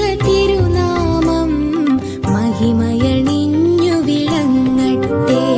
തിരുനാമം മഹിമയണിഞ്ഞു വിളങ്ങട്ടെ.